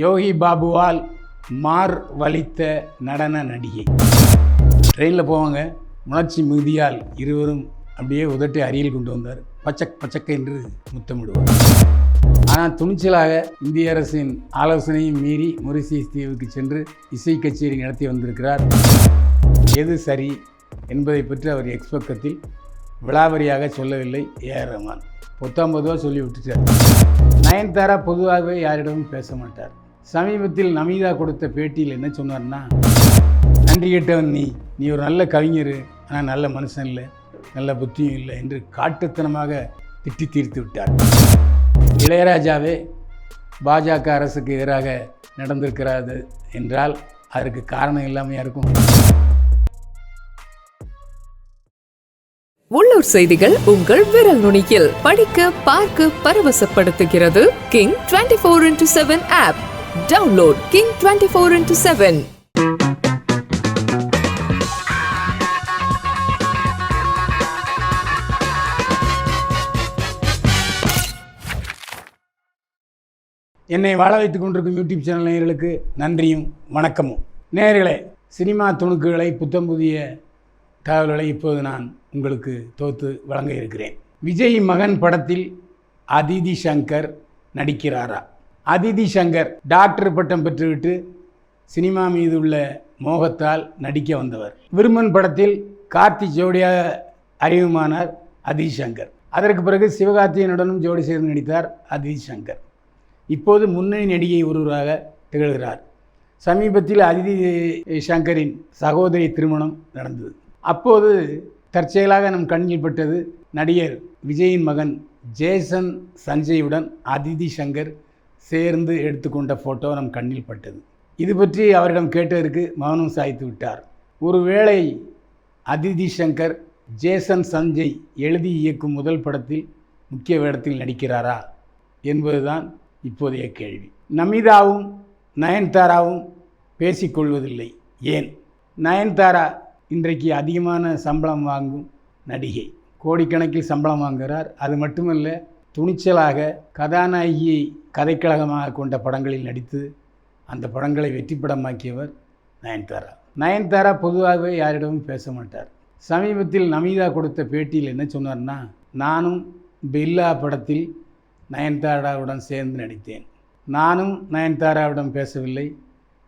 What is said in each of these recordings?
யோகி பாபுவால் மார் வலித்த நடன நடிகை. ட்ரெயினில் போவாங்க. உணர்ச்சி மிகுதியால் இருவரும் அப்படியே உதட்டி அரியல் கொண்டு வந்தார். பச்சக் பச்சக்க என்று முத்தமிடுவார். ஆனால் துணிச்சலாக இந்திய அரசின் ஆலோசனையும் மீறி மொரிசியஸ் தீவுக்கு சென்று இசை கச்சேரி நடத்தி வந்திருக்கிறார். எது சரி என்பதை பற்றி அவர் எக்ஸ்பக்கத்தில் விளாவரியாக சொல்லவில்லை. ஏஆர் ரஹ்மான். பொத்தாம் பொதுவாக சொல்லி விட்டுட்டார் நயன்தாரா பொதுவாகவே யாரிடமும் பேச மாட்டார். சமீபத்தில் நமிதா கொடுத்த பேட்டியில் என்ன சொன்னார்னா நன்றி கேட்டவன் நீ. நீ ஒரு நல்ல கவிஞர் ஆனால் நல்ல மனுஷன் இல்லை நல்ல புத்தியும் இல்லை என்று காட்டுத்தனமாக திட்டி தீர்த்து விட்டார். இளையராஜாவே பாஜக அரசுக்கு எதிராக நடந்திருக்கிறாது என்றால் அதற்கு காரணம் இல்லாமையா இருக்கும்? உள்ளூர் செய்திகள் உங்கள் விரல் நுனியில். படிக்க பார்க்க பரவசப்படுத்துகிறது. King twenty four into seven app download king twenty four into seven என்னை வாழ வைத்துக் கொண்டிருக்கும் யூடியூப் சேனல் நேயர்களுக்கு நன்றியும் வணக்கமும். நேயர்களே சினிமா துணுக்குகளை புத்தம் புதிய தகவல்களை இப்போது நான் உங்களுக்கு தோத்து வழங்க இருக்கிறேன். விஜய் மகன் படத்தில் அதிதி சங்கர் நடிக்கிறாரா? அதிதி சங்கர் டாக்டர் பட்டம் பெற்றுவிட்டு சினிமா மீது உள்ள மோகத்தால் நடிக்க வந்தவர். விருமன் படத்தில் கார்த்தி ஜோடியாக அறிமுகமானார் அதிதி சங்கர். அதற்கு பிறகு சிவகார்த்தியனுடனும் ஜோடி சேர்ந்து நடித்தார் அதிதி சங்கர். இப்போது முன்னணி நடிகை ஒருவராக திகழ்கிறார். சமீபத்தில் அதிதி சங்கரின் சகோதரி திருமணம் நடந்தது. அப்போது தற்செயலாக நம் கண்ணில் பட்டது நடிகர் விஜயின் மகன் ஜேசன் சஞ்சயுடன் அதிதி சங்கர் சேர்ந்து எடுத்துக்கொண்ட ஃபோட்டோ நம் கண்ணில் பட்டது. இது பற்றி அவரிடம் கேட்டதற்கு மௌனம் சாய்த்து விட்டார். ஒருவேளை அதிதி சங்கர் ஜேசன் சஞ்சய் எழுதி இயக்கும் முதல் படத்தில் முக்கிய வேடத்தில் நடிக்கிறாரா என்பதுதான் இப்போதைய கேள்வி. நமிதாவும் நயன்தாராவும் பேசிக்கொள்வதில்லை ஏன்? நயன்தாரா இன்றைக்கு அதிகமான சம்பளம் வாங்கும் நடிகை. கோடிக்கணக்கில் சம்பளம் வாங்குகிறார். அது மட்டுமல்ல துணிச்சலாக கதாநாயகியை கதைக்கழகமாக கொண்ட படங்களில் நடித்து அந்த படங்களை வெற்றி படமாக்கியவர் நயன்தாரா. நயன்தாரா பொதுவாகவே யாரிடமும் பேச மாட்டார். சமீபத்தில் நமிதா கொடுத்த பேட்டியில் என்ன சொன்னார்னா நானும் பில்லா படத்தில் நயன்தாராவுடன் சேர்ந்து நடித்தேன். நானும் நயன்தாராவிடம் பேசவில்லை.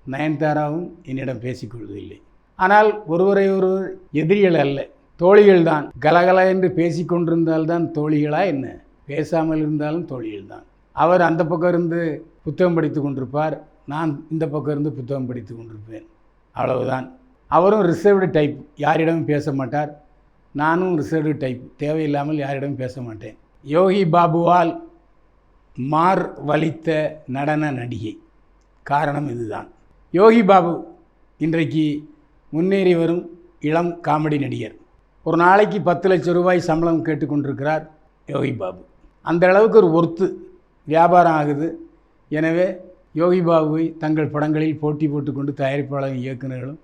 நயன்தாராவும் என்னிடம் பேசிக்கொள்வதில்லை. ஆனால் ஒருவரை ஒருவர் எதிரிகள் அல்ல தோழிகள் தான். கலகல என்று பேசிக்கொண்டிருந்தால்தான் தோழிகளா என்ன? பேசாமல் இருந்தாலும் தொழில் தான் அவர் அந்த பக்கம் இருந்து புத்தகம் படித்து கொண்டிருப்பார் நான் இந்த பக்கம் இருந்து புத்தகம் படித்து கொண்டிருப்பேன். அவ்வளவுதான். அவரும் ரிசர்வ்டு டைப் யாரிடமும் பேச மாட்டார். நானும் ரிசர்வ்டு டைப் தேவையில்லாமல் யாரிடமும் பேச மாட்டேன். யோகி பாபுவால் மார் வலித்த நடன நடிகை. காரணம் இதுதான். யோகி பாபு இன்றைக்கு முன்னேறி வரும் இளம் காமெடி நடிகர். ஒரு நாளைக்கு பத்து லட்சம் ரூபாய் சம்பளம் கேட்டுக்கொண்டிருக்கிறார் யோகி பாபு. அந்த அளவுக்கு ஒரு ஒர்த்து வியாபாரம் ஆகுது. எனவே யோகி பாபுவை தங்கள் படங்களில் போட்டி போட்டுக்கொண்டு தயாரிப்பாளர் இயக்குநர்களும்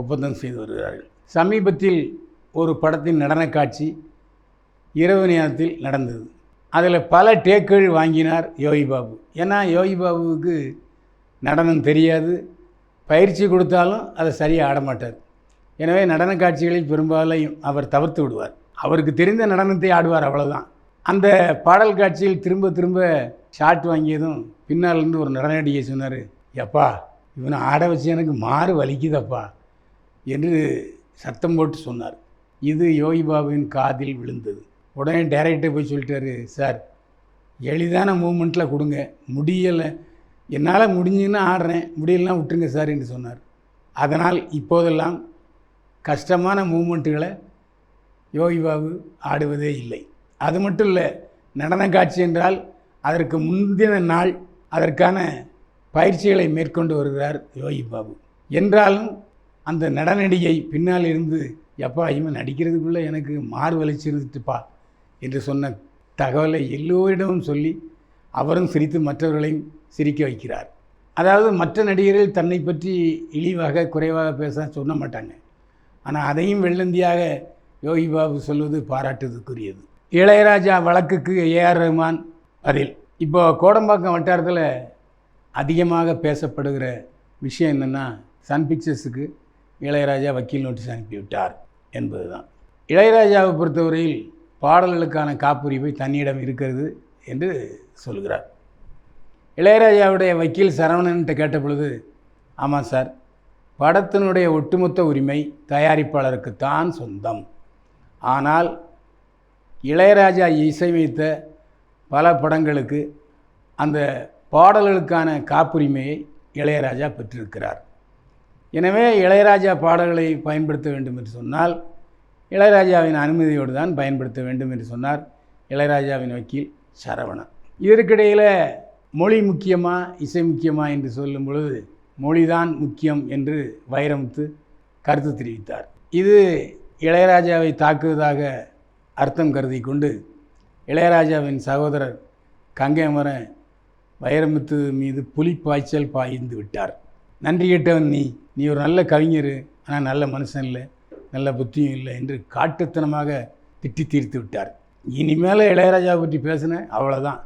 ஒப்பந்தம் செய்து வருகிறார்கள். சமீபத்தில் ஒரு படத்தின் நடன காட்சி இரவு நேரத்தில் நடந்தது. அதில் பல டேக்குகள் வாங்கினார் யோகி பாபு. ஏன்னா யோகி பாபுவுக்கு நடனம் தெரியாது. பயிற்சி கொடுத்தாலும் அதை சரியாக ஆட மாட்டார் எனவே நடன காட்சிகளில் பெரும்பாலும் அவர் தவிர்த்து விடுவார். அவருக்கு தெரிந்த நடனத்தை ஆடுவார் அவ்வளோதான் அந்த பாடல் காட்சியில் திரும்ப திரும்ப ஷாட் வாங்கியதும் பின்னால் இருந்து ஒரு நடன சொன்னார் எப்பா இவனை ஆட வச்சு எனக்கு மாறு வலிக்குதப்பா என்று சத்தம் போட்டு சொன்னார். இது யோகி பாபுவின் காதில் விழுந்தது. உடனே டைரக்டர் போய் சொல்லிட்டாரு சார் எளிதான மூமெண்ட்டில் கொடுங்க. முடியலை. என்னால் முடிஞ்சுன்னா ஆடுறேன். முடியலாம் விட்டுருங்க சார் என்று சொன்னார். அதனால் இப்போதெல்லாம் கஷ்டமான மூமெண்ட்டுகளை யோகி பாபு ஆடுவதே இல்லை. அது மட்டும் இல்லை நடன காட்சி என்றால் அதற்கு முந்தின நாள் அதற்கான பயிற்சிகளை மேற்கொண்டு வருகிறார் யோகி பாபு. என்றாலும் அந்த நடனடியை பின்னால் இருந்து எப்பா இவன் நடிக்கிறதுக்குள்ளே எனக்கு மாறு வலிச்சிருந்துட்டுப்பா என்று சொன்ன தகவலை எல்லோரிடமும் சொல்லி அவரும் சிரித்து மற்றவர்களையும் சிரிக்க வைக்கிறார். அதாவது மற்ற நடிகர்கள் தன்னை பற்றி இழிவாக குறைவாக பேச சொல்ல மாட்டாங்க. ஆனால் அதையும் வெள்ளந்தியாக யோகி பாபு சொல்வது பாராட்டுவதற்குரியது இளையராஜா வழக்குக்கு ஏஆர் ரஹ்மான் பதில். இப்போ கோடம்பாக்கம் வட்டாரத்தில் அதிகமாக பேசப்படுகிற விஷயம் என்னென்னா சன் பிக்சர்ஸுக்கு இளையராஜா வக்கீல் நோட்டீஸ் அனுப்பிவிட்டார் என்பது தான் இளையராஜாவை பொறுத்தவரையில் பாடல்களுக்கான காப்புரிமை தன்னிடம் இருக்கிறது என்று சொல்கிறார். இளையராஜாவுடைய வக்கீல் சரவணன்ட்ட கேட்ட பொழுது ஆமாம் சார் படத்தினுடைய ஒட்டுமொத்த உரிமை தயாரிப்பாளருக்கு தான் சொந்தம். ஆனால் இளையராஜா இசையமைத்த பல படங்களுக்கு அந்த பாடல்களுக்கான காப்புரிமையை இளையராஜா பெற்றிருக்கிறார். எனவே இளையராஜா பாடல்களை பயன்படுத்த வேண்டும் என்று சொன்னால் இளையராஜாவின் அனுமதியோடு தான் பயன்படுத்த வேண்டும் என்று சொன்னார் இளையராஜாவின் வக்கீல் சரவணன். இதற்கிடையில் மொழி முக்கியமா இசை முக்கியமா என்று சொல்லும் பொழுது மொழிதான் முக்கியம் என்று வைரமுத்து கருத்து தெரிவித்தார். இது இளையராஜாவை தாக்குவதாக அர்த்தம் கருதி கொண்டு இளையராஜாவின் சகோதரர் கங்கைமரன் வைரமுத்து மீது புலி பாய்ச்சல் பாய்ந்து விட்டார். நன்றி கேட்டவன் நீ. நீ ஒரு நல்ல கவிஞர். ஆனால் நல்ல மனுஷன் இல்லை. நல்ல புத்தியும் இல்லை என்று காட்டுத்தனமாக திட்டி தீர்த்து விட்டார். இனிமேல் இளையராஜாவை பற்றி பேசினேன் அவ்வளோதான்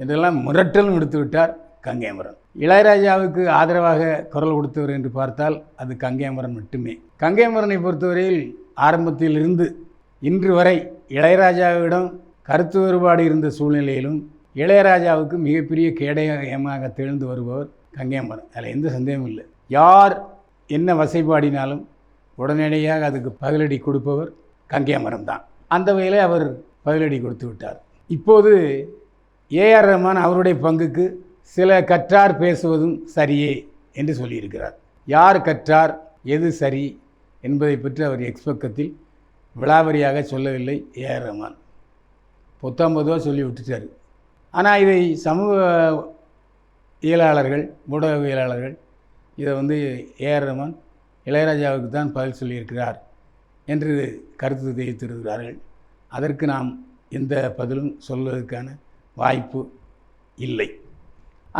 என்றெல்லாம் முரட்டலும் எடுத்து விட்டார் கங்கைமரன் இளையராஜாவுக்கு ஆதரவாக குரல் கொடுத்தவர் என்று பார்த்தால் அது கங்கைமரன் மட்டுமே. கங்கைமரனை பொறுத்தவரையில் ஆரம்பத்தில் இருந்து இன்று வரை இளையராஜாவிடம் கருத்து வேறுபாடு இருந்த சூழ்நிலையிலும் இளையராஜாவுக்கு மிகப்பெரிய கேடயமாக திகழ்ந்து வருபவர் கங்கையம்மன். அதில் எந்த சந்தேகமும் இல்லை. யார் என்ன வசைப்பாடினாலும் உடனடியாக அதுக்கு பதிலடி கொடுப்பவர் கங்கையமரம் தான். அந்த வகையில் அவர் பதிலடி கொடுத்து விட்டார். இப்போது ஏஆர் ரஹ்மான் அவருடைய பங்குக்கு சில கற்றார் பேசுவதும் சரியே என்று சொல்லியிருக்கிறார். யார் கற்றார் எது சரி என்பதை பற்றி அவர் எக்ஸ்பக்கத்தில் விளாவரியாக சொல்லவில்லை ஏஆர் ரஹ்மான் பொத்தாம்பதுவா சொல்லி விட்டுட்டார். ஆனால் இதை சமூக இயலாளர்கள் ஊடகவியலாளர்கள் இதை வந்து ஏஆர் ரஹ்மான் இளையராஜாவுக்கு தான் பதில் சொல்லியிருக்கிறார் என்று கருத்து தெரிவித்திருக்கிறார்கள். அதற்கு நாம் எந்த பதிலும் சொல்வதற்கான வாய்ப்பு இல்லை.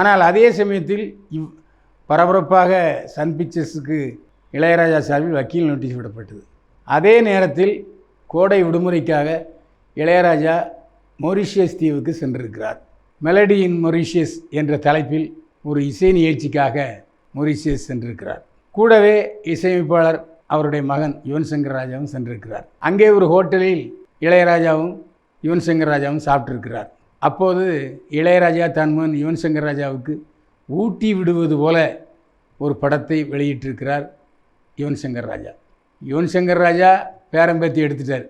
ஆனால் அதே சமயத்தில் இவ் பரபரப்பாக சன் பிக்சர்ஸுக்கு இளையராஜா சார்பில் வக்கீல் நோட்டீஸ் விடப்பட்டது. அதே நேரத்தில் கோடை விடுமுறைக்காக இளையராஜா மொரிஷியஸ் தீவுக்கு சென்றிருக்கிறார். மெலடி இன் மொரிஷியஸ் என்ற தலைப்பில் ஒரு இசை நிகழ்ச்சிக்காக மொரிஷியஸ் சென்றிருக்கிறார். கூடவே இசையமைப்பாளர் அவருடைய மகன் யுவன் சங்கர் ராஜாவும் சென்றிருக்கிறார். அங்கே ஒரு ஹோட்டலில் இளையராஜாவும் யுவன் சங்கர் ராஜாவும் சாப்பிட்டிருக்கிறார். அப்போது இளையராஜா தன் மகன் யுவன் சங்கர் ராஜாவுக்கு ஊட்டி விடுவது போல ஒரு படத்தை வெளியிட்டிருக்கிறார் யுவன் சங்கர் ராஜா. யுவன் சங்கர் ராஜா பேரம்பேத்தி எடுத்துட்டார்.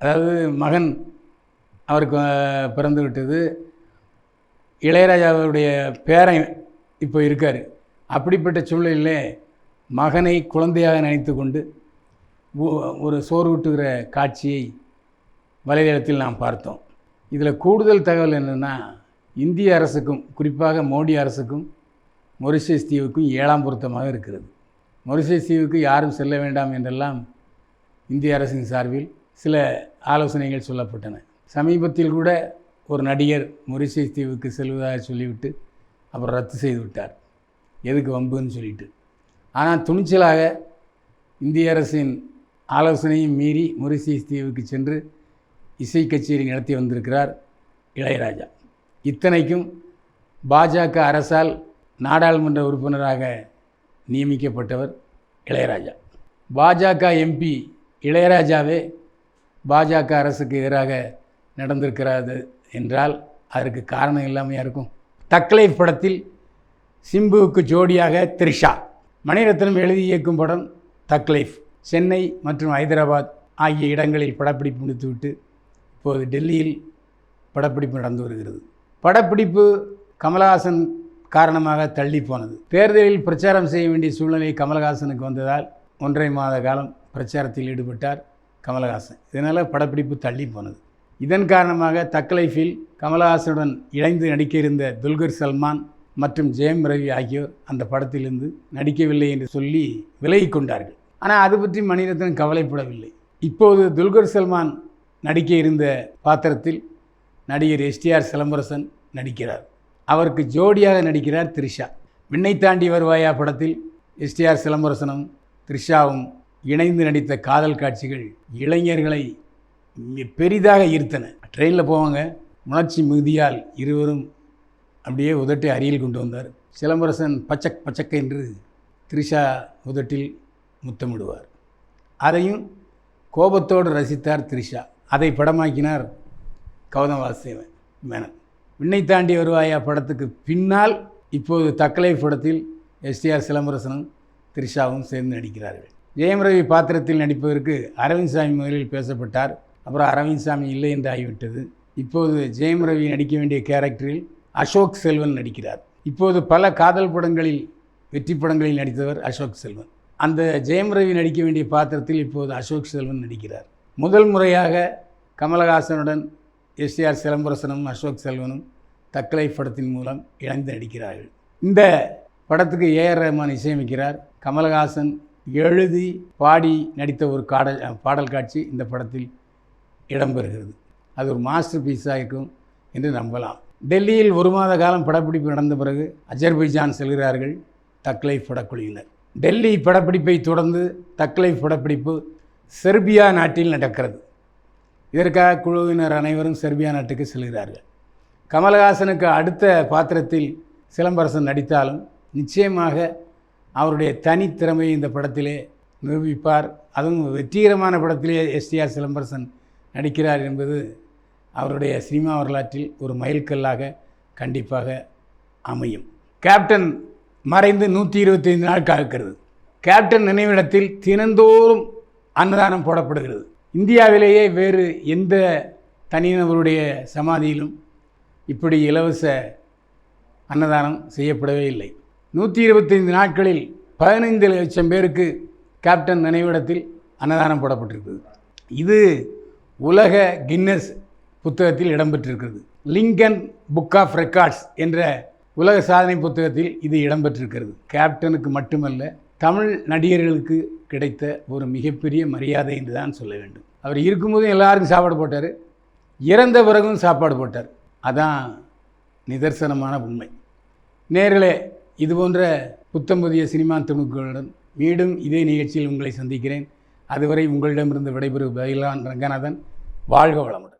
அதாவது மகன் அவருக்கு பிறந்து விட்டது. இளையராஜாவுடைய பேரன் இப்போ இருக்கார். அப்படிப்பட்ட சூழ்நிலையில் மகனை குழந்தையாக நினைத்து கொண்டு ஒரு ஒரு சோர்வூட்டுகிற காட்சியை வலைதளத்தில் நாம் பார்த்தோம். இதில் கூடுதல் தகவல் என்னென்னா இந்திய அரசுக்கும் குறிப்பாக மோடி அரசுக்கும் மொரிஷியஸ் தீவுக்கும் ஏழாம் பொருத்தமாக இருக்கிறது. மொரிசை தீவுக்கு யாரும் செல்ல வேண்டாம் என்றெல்லாம் இந்திய அரசின் சார்பில் சில ஆலோசனைகள் சொல்லப்பட்டன. சமீபத்தில் கூட ஒரு நடிகர் மொரிசை தீவுக்கு செல்வதாக சொல்லிவிட்டு அப்புறம் ரத்து செய்து விட்டார் எதுக்கு வம்புன்னு சொல்லிட்டு. ஆனால் துணிச்சலாக இந்திய அரசின் ஆலோசனையும் மீறி மொரிசியஸ் தீவுக்கு சென்று இசை கச்சேரி நடத்தி வந்திருக்கிறார் இளையராஜா. இத்தனைக்கும் பாஜக அரசால் நாடாளுமன்ற உறுப்பினராக நியமிக்கப்பட்டவர் இளையராஜா. பாஜக எம்பி இளையராஜாவே பாஜக அரசுக்கு எதிராக நடந்திருக்கிறது என்றால் அதற்கு காரணம் இல்லாமையாக இருக்கும் தக்லைஃப் படத்தில் சிம்புவுக்கு ஜோடியாக த்ரிஷா. மணிரத்னம் எழுதி இயக்கும் படம் தக்லைஃப் சென்னை மற்றும் ஹைதராபாத் ஆகிய இடங்களில் படப்பிடிப்பு முடித்துவிட்டு இப்போது டெல்லியில் படப்பிடிப்பு நடந்து வருகிறது. படப்பிடிப்பு கமலஹாசன் காரணமாக தள்ளி போனது. தேர்தலில் பிரச்சாரம் செய்ய வேண்டிய சூழ்நிலை கமலஹாசனுக்கு வந்ததால் ஒன்றரை மாத காலம் பிரச்சாரத்தில் ஈடுபட்டார் கமலஹாசன். இதனால் படப்பிடிப்பு தள்ளி போனது. இதன் காரணமாக தக்கலைஃபில் கமலஹாசனுடன் இணைந்து நடிக்க இருந்த துல்கர் சல்மான் மற்றும் ஜெயம் ரவி ஆகியோர் அந்த படத்திலிருந்து நடிக்கவில்லை என்று சொல்லி விலகி கொண்டார்கள். ஆனால் அது பற்றி மணிரத்னம் கவலைப்படவில்லை. இப்போது துல்கர் சல்மான் நடிக்க இருந்த பாத்திரத்தில் நடிகர் எஸ்டிஆர் சிலம்பரசன் நடிக்கிறார். அவருக்கு ஜோடியாக நடிக்கிறார் த்ரிஷா. விண்ணை தாண்டி வருவாயா படத்தில் எஸ்டிஆர் சிலம்பரசனும் த்ரிஷாவும் இணைந்து நடித்த காதல் காட்சிகள் இளைஞர்களை பெரிதாக ஈர்த்தன. ட்ரெயினில் போவாங்க. உணர்ச்சி மிகுதியால் இருவரும் அப்படியே உதட்டை அருகில் கொண்டு வந்தார். சிலம்பரசன் பச்சக் பச்சக் என்று த்ரிஷா உதட்டில் முத்தமிடுவார். அதையும் கோபத்தோடு ரசித்தார் த்ரிஷா. அதை படமாக்கினார் கௌதம் வாசுதேவன் மேனன். விண்ணை தாண்டி வருவாயா படத்துக்கு பின்னால் இப்போது தக்கலை படத்தில் எஸ்டிஆர் சிலம்பரசனும் த்ரிஷாவும் சேர்ந்து நடிக்கிறார்கள். ஜெயம் ரவி பாத்திரத்தில் நடிப்பதற்கு அரவிந்த் சாமி முதலில் பேசப்பட்டார். அப்புறம் அரவிந்த் சாமி இல்லை என்று ஆகிவிட்டது. இப்போது ஜெயம் ரவி நடிக்க வேண்டிய கேரக்டரில் அசோக் செல்வன் நடிக்கிறார். இப்போது பல காதல் படங்களில் வெற்றி படங்களில் நடித்தவர் அசோக் செல்வன். அந்த ஜெயம் ரவி நடிக்க வேண்டிய பாத்திரத்தில் இப்போது அசோக் செல்வன் நடிக்கிறார். முதல் முறையாக கமலஹாசனுடன் எஸ்ஆர் சிலம்பரசனும் அசோக் செல்வனும் தக்கலை படத்தின் மூலம் இணைந்து நடிக்கிறார்கள். இந்த படத்துக்கு ஏஆர் ரஹ்மான் இசையமைக்கிறார். கமலஹாசன் எழுதி பாடி நடித்த ஒரு காடல் பாடல் காட்சி இந்த படத்தில் இடம்பெறுகிறது. அது ஒரு மாஸ்டர் பீஸாக இருக்கும் என்று நம்பலாம். டெல்லியில் ஒரு மாத காலம் படப்பிடிப்பு நடந்த பிறகு அஜர்பைஜான் செல்கிறார்கள் தக்லை படக்குழுவினர் டெல்லி படப்பிடிப்பை தொடர்ந்து தக்லை படப்பிடிப்பு செர்பியா நாட்டில் நடக்கிறது. இதற்காக குழுவினர் அனைவரும் செர்பியா நாட்டுக்கு செல்கிறார்கள். கமலஹாசனுக்கு அடுத்த பாத்திரத்தில் சிலம்பரசன் நடித்தாலும் நிச்சயமாக அவருடைய தனித்திறமையை இந்த படத்திலே நிரூபிப்பார். அதுவும் வெற்றிகரமான படத்திலே எஸ்டிஆர் சிலம்பரசன் நடிக்கிறார் என்பது அவருடைய சினிமா வரலாற்றில் ஒரு மைல்கல்லாக கண்டிப்பாக அமையும். கேப்டன் மறைந்து நூற்றி இருபத்தைந்து நாள் காக்கிறது கேப்டன் நினைவிடத்தில் தினந்தோறும் அன்னதானம் போடப்படுகிறது. இந்தியாவிலேயே வேறு எந்த தனிநபருடைய சமாதியிலும் இப்படி இலவச அன்னதானம் செய்யப்படவே இல்லை. நூற்றி இருபத்தைந்து நாட்களில் பதினைந்து லட்சம் பேருக்கு கேப்டன் நினைவிடத்தில் அன்னதானம் போடப்பட்டிருக்கிறது. இது உலக கின்னஸ் புத்தகத்தில் இடம்பெற்றிருக்கிறது. லிங்கன் புக் ஆஃப் ரெக்கார்ட்ஸ் என்ற உலக சாதனை புத்தகத்தில் இது இடம்பெற்றிருக்கிறது. கேப்டனுக்கு மட்டுமல்ல தமிழ் நடிகர்களுக்கு கிடைத்த ஒரு மிகப்பெரிய மரியாதை என்று தான் சொல்ல வேண்டும். அவர் இருக்கும்போதும் எல்லாருக்கும் சாப்பாடு போட்டார். இறந்த பிறகும் சாப்பாடு போட்டார். அதான் நிதர்சனமான உண்மை. நேர்களே இது போன்ற புத்தம் புதிய சினிமா துணுக்குகளுடன் மீண்டும் இதே நிகழ்ச்சியில் உங்களை சந்திக்கிறேன். அதுவரை உங்களிடமிருந்து விடைபெறும் பயிலான் ரங்கநாதன். வாழ்க வளமுடன்.